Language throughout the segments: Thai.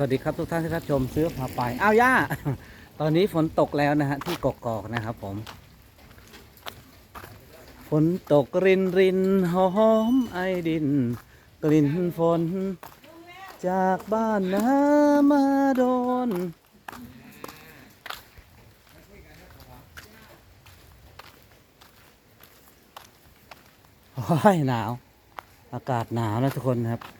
สวัสดีครับทุกท่านที่รับชมซื้อพาไปอ้าวย่า ตอนนี้ฝนตกแล้วนะฮะที่กกอกนะครับผม ฝนตกรินรินหอมไอดิน กลิ่นฝน จากบ้านนามาโดน โอ้ยหนาว อากาศหนาวนะทุกคนครับ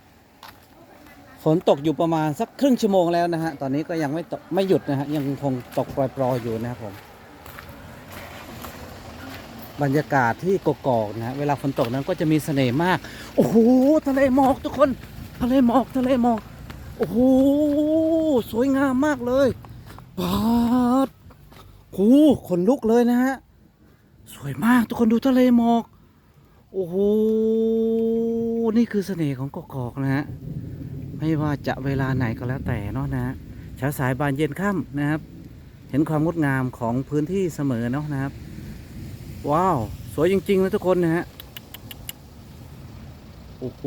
ฝนตกอยู่ประมาณสักครึ่งชั่วโมงแล้วนะฮะ ตอนนี้ก็ยังไม่ตกไม่หยุดนะฮะ ยังคงตกปล่อยๆอยู่นะครับผม บรรยากาศที่กกอกนะฮะ เวลาฝนตกนั้นก็จะมีเสน่ห์มาก โอ้โห ทะเลหมอกทุกคน ทะเลหมอก ทะเลหมอก โอ้โห สวยงามมากเลยปาดโอ้ขนลุกเลยนะฮะ สวยมากทุกคนดูทะเลหมอก โอ้โห นี่คือเสน่ห์ของกกอกนะฮะ ไม่ว่าจะเวลาไหนก็แล้วแต่เนาะนะฮะเช้าสายบานเย็นค่ำนะครับ เห็นความงดงามของพื้นที่เสมอเนาะนะครับ ว้าว สวยจริงๆนะทุกคนนะฮะโอ้โห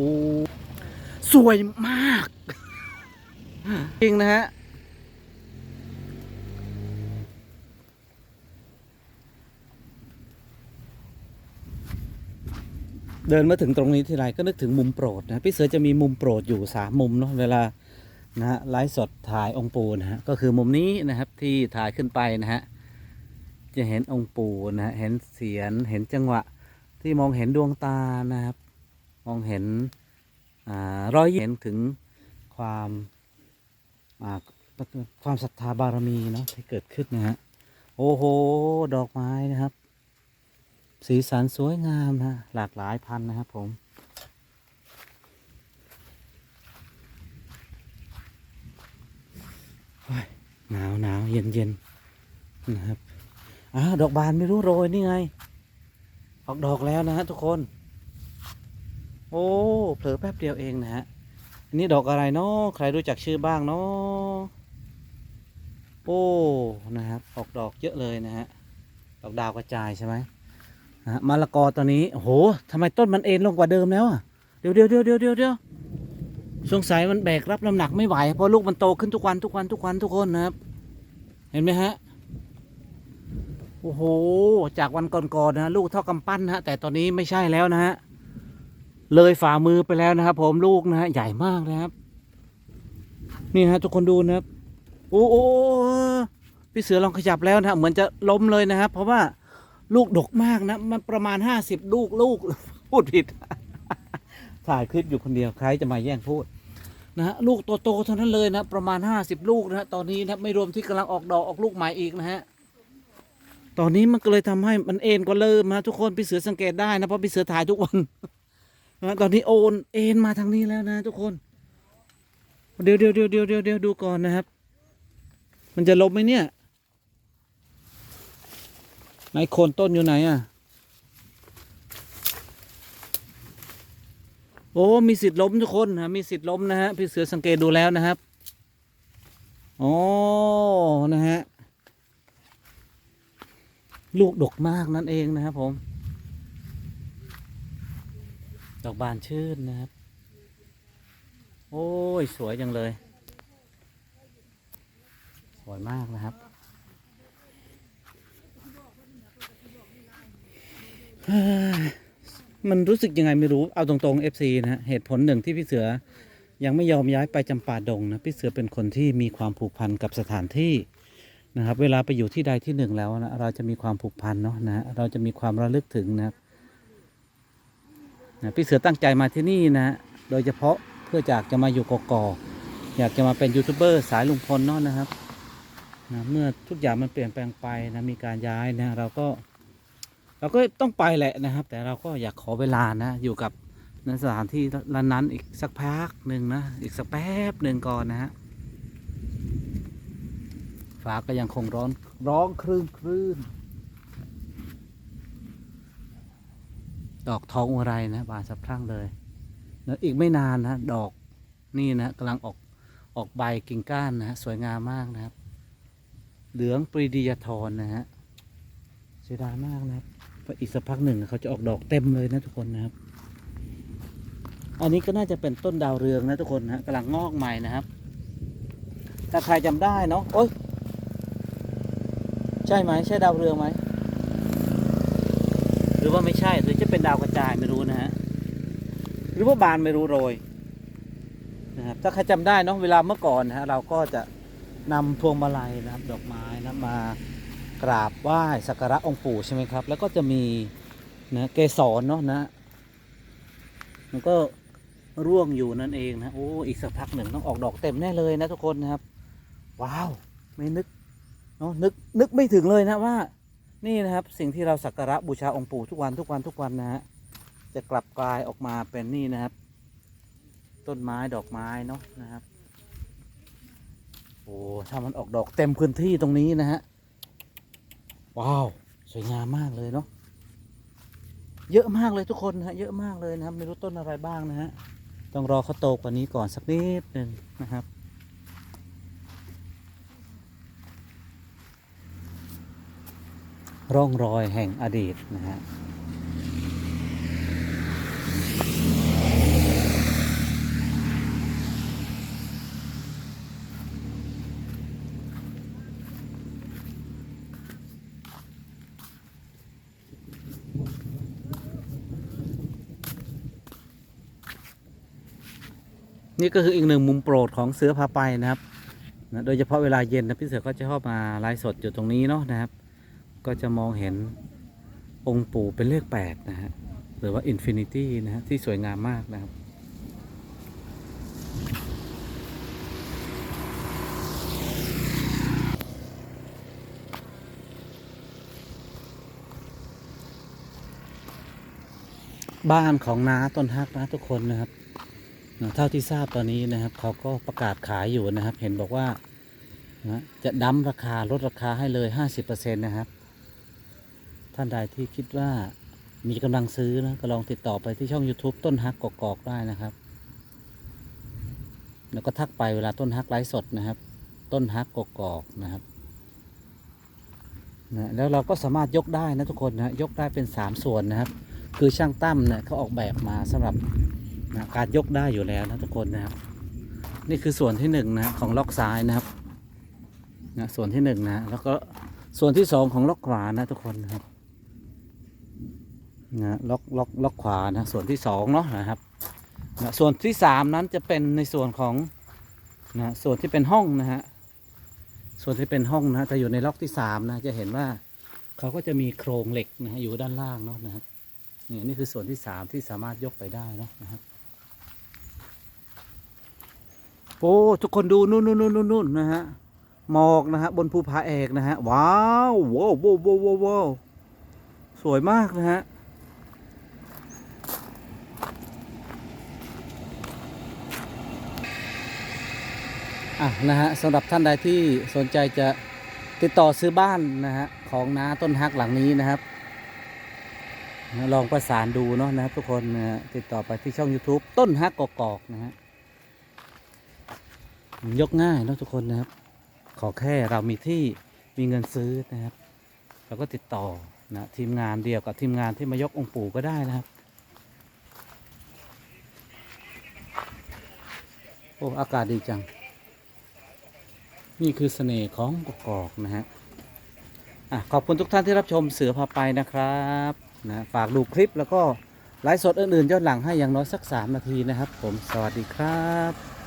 สวยมาก จริงนะฮะ เดินมาถึงตรงนี้ทีไรก็นึกถึงมุมโปรดนะพี่เสือจะมีมุมโปรดอยู่สามมุมเนาะเวลานะฮะไลฟ์สดถ่ายองค์ปู่นะฮะก็คือมุมนี้นะครับที่ถ่ายขึ้นไปนะฮะจะเห็นองค์ปู่นะฮะเห็นเสียนเห็นจังหวะที่มองเห็นดวงตานะครับ มองเห็นอ่ารอยเห็นถึงความอ่าความศรัทธาบารมีเนาะที่เกิดขึ้นนะฮะโอ้โห ดอกไม้นะครับ สีสันสวยงามนะหลากหลายพันธุ์นะครับผมหนาวหนาวเย็นเย็นนะครับอ้าดอกบานไม่รู้โรยนี่ไง ออกดอกแล้วนะฮะทุกคน โอ้เผลอแป๊บเดียวเองนะฮะอันนี้ดอกอะไรเนาะใครรู้จักชื่อบ้างเนาะโอ้นะครับ ออกดอกเยอะเลยนะฮะดอกดาวกระจายใช่ไหม นะมะละกอตอนนี้โหทำไมต้นมันเอ็นลงกว่าเดิมแล้วอะเดี๋ยวเดี๋ยวเดี๋ยวเดี๋ยวเดี๋ยวเดี๋ยวสงสัยมันแบกรับน้ำหนักไม่ไหวเพราะลูกมันโตขึ้นทุกวันทุกวันทุกวันทุกคนนะครับ เห็นไหมฮะโอ้โห จากวันก่อนๆนนะลูกเท่ากำปั้นนะฮะแต่ตอนนี้ไม่ใช่แล้วนะฮะเลยฝ่ามือไปแล้วนะครับ ผมลูกนะฮะใหญ่มากนะครับ นี่ฮะทุกคนดูนะครับโอ้โอ้โอ้พี่เสือลองขยับแล้วนะเหมือนจะล้มเลยนะครับ เพราะว่า ลูกดกมากนะ มันประมาณห้าสิบลูกลูกพูดผิด ถ่ายคลิปอยู่คนเดียวใครจะมาแย่งพูดนะฮะลูกโตๆเท่านั้นเลยนะ ประมาณห้าสิบลูกนะฮะตอนนี้นะไม่รวมที่กำลังออกดอกออกลูกใหม่อีกนะฮะตอนนี้มันก็เลยทำให้มันเอ็นก็เริ่มนะทุกคนพี่เสือสังเกตได้นะเพราะพี่เสือถ่ายทุกวันนะตอนนี้โอนเอ็นมาทางนี้แล้วนะ ทุกคน เดี๋ยวเดี๋ยวเดี๋ยวเดี๋ยวเดี๋ยวเดียวดูก่อนนะครับ มันจะล้มไหมเนี่ย ไหนโคนต้นอยู่ไหนอะ โอ้ มีสิทธิ์ล้มทุกคนนะมีสิทธิ์ล้มนะฮะ พี่เสือสังเกตดูแล้วนะครับ โอ้นะฮะ ลูกดกมากนั่นเองนะครับผม ดอกบานชื่นนะครับ โอ้ย สวยจังเลย สวยมากนะครับ เฮ้ย มันรู้สึกยังไงไม่รู้เอาตรงๆ FC นะฮะเหตุผลหนึ่งที่พี่เสือยังไม่ยอมย้ายไปจำปาดงนะพี่เสือเป็นคนที่มีความผูกพันกับสถานที่นะครับ เวลาไปอยู่ที่ใดที่หนึ่งแล้วนะเราจะมีความผูกพันเนาะนะเราจะมีความระลึกถึงนะครับนะพี่เสือตั้งใจมาที่นี่นะโดยเฉพาะเพื่อจากจะมาอยู่กกอกอยากจะมาเป็นยูทูบเบอร์สายลุงพลเนาะนะครับนะเมื่อทุกอย่างมันเปลี่ยนแปลงไปนะมีการย้ายนะเราก็ เราก็ต้องไปแหละนะครับ แต่เราก็อยากขอเวลานะอยู่กับในสถานที่นั้นๆอีกสักพักหนึ่งนะอีกสักแป๊บหนึ่งก่อนนะฮะฟ้าก็ยังคงร้อนร้องคลื่นคลื่นดอกทองอุไรนะบานสะพรั่งเลยแล้วอีกไม่นานนะดอกนี่นะกำลังออกออกใบกิ่งก้านนะฮะสวยงามมากนะครับ เหลืองปรีดียทรนะฮะเสียดายมากนะครับ อีกสักพักหนึ่งเขาจะออกดอกเต็มเลยนะทุกคนนะครับ อันนี้ก็น่าจะเป็นต้นดาวเรืองนะทุกคนนะกำลังงอกใหม่นะครับ ถ้าใครจำได้เนาะโอ๊ยใช่ไหมใช่ดาวเรืองไหมหรือว่าไม่ใช่หรือจะเป็นดาวกระจายไม่รู้นะฮะหรือว่าบานไม่รู้โรยนะครับถ้าใครจำได้เนาะเวลาเมื่อก่อนนะฮะเราก็จะนำพวงมาลัยนะครับ ดอกไม้นะมา กราบไหว้สักการะองค์ปู่ใช่ไหมครับ แล้วก็จะมีนะเกสรเนาะนะ มันก็ร่วงอยู่นั่นเองนะโอ้อีกสักพักหนึ่งต้องออกดอกเต็มแน่เลยนะทุกคนนะครับ ว้าวไม่นึกเนาะนึกนึกไม่ถึงเลยนะว่า นี่นะครับสิ่งที่เราสักการะบูชาองค์ปู่ทุกวันทุกวันทุกวันนะฮะจะกลับกลายออกมาเป็นนี่นะครับ ต้นไม้ดอกไม้เนาะนะครับโอ้ถ้ามันออกดอกเต็มพื้นที่ตรงนี้นะฮะ ว้าว สวยงามมากเลยเนาะเยอะมากเลยทุกคนนะฮะเยอะมากเลยนะครับไม่รู้ต้นอะไรบ้างนะฮะต้องรอเขาโตกว่านี้ก่อนสักนิดหนึ่งนะครับ ร่องรอยแห่งอดีตนะฮะ นี่ก็คืออีกหนึ่งมุมโปรดของเสือพาไปนะครับนะโดยเฉพาะเวลาเย็นนะพี่เสือก็จะชอบมาไลฟ์สดอยู่ตรงนี้เนาะนะครับ ก็จะมองเห็นองค์ปู่เป็นเลขแปดนะฮะ หรือว่าอินฟินิตี้นะฮะ ที่สวยงามมากนะครับ บ้านของน้าต้นฮักนะทุกคนนะครับ นะเท่าที่ทราบตอนนี้นะครับ เขาก็ประกาศขายอยู่นะครับ เห็นบอกว่านะจะดั้มราคาลดราคาให้เลย 50%นะครับ ท่านใดที่คิดว่ามีกำลังซื้อนะก็ลองติดต่อไปที่ช่อง YouTube ต้นฮักกอกๆได้นะครับ แล้วก็ทักไปเวลาต้นฮักไลฟ์สดนะครับ ต้นฮักกอกๆนะครับนะแล้วเราก็สามารถยกได้นะทุกคนนะยกได้เป็น 3 ส่วนนะครับ คือช่างตั้มเนี่ยเขาออกแบบมาสำหรับ นะการยกได้อยู่แล้วนะทุกคนนะครับ นี่คือส่วนที่หนึ่งนะของล็อกซ้ายนะครับนะส่วนที่หนึ่งนะแล้วก็ส่วนที่สองของล็อกขวานะทุกคนนะครับนะล็อกล็อกล็อกขวานะส่วนที่สองเนาะนะครับนะส่วนที่สามนั้นจะเป็นในส่วนของนะส่วนที่เป็นห้องนะฮะส่วนที่เป็นห้องนะจะอยู่ในล็อกที่สามนะจะเห็นว่าเขาก็จะมีโครงเหล็กนะฮะอยู่ด้านล่างเนาะนะครับนี่นี่คือส่วนที่สามที่สามารถยกไปได้เนะนะครับ โอ้ทุกคนดูนู่นนู่นนู่นนู่นนะฮะหมอกนะฮะบนภูผาแอกนะฮะว้าวว้าวว้าวว้าววาวสวยมากนะฮะอะนะฮะสำหรับท่านใดที่สนใจจะติดต่อซื้อบ้านนะฮะของน้าต้นฮักหลังนี้นะครับนะลองประสานดูเนาะนะครับทุกคนนะฮะติดต่อไปที่ช่อง YouTube ต้นฮักกอกๆนะฮะ ยกง่ายนะทุกคนนะครับ ขอแค่เรามีที่มีเงินซื้อนะครับ เราก็ติดต่อนะทีมงานเดียวกับทีมงานที่มายกองค์ปู่ก็ได้นะครับ โอ้อากาศดีจัง นี่คือเสน่ห์ของกอกนะฮะอะขอบคุณทุกท่านที่รับชมเสือพาไปนะครับนะฝากดูคลิปแล้วก็ไลฟ์สดอื่นๆย้อนหลังให้อย่างน้อยสัก 3 นาทีนะครับ ผมสวัสดีครับ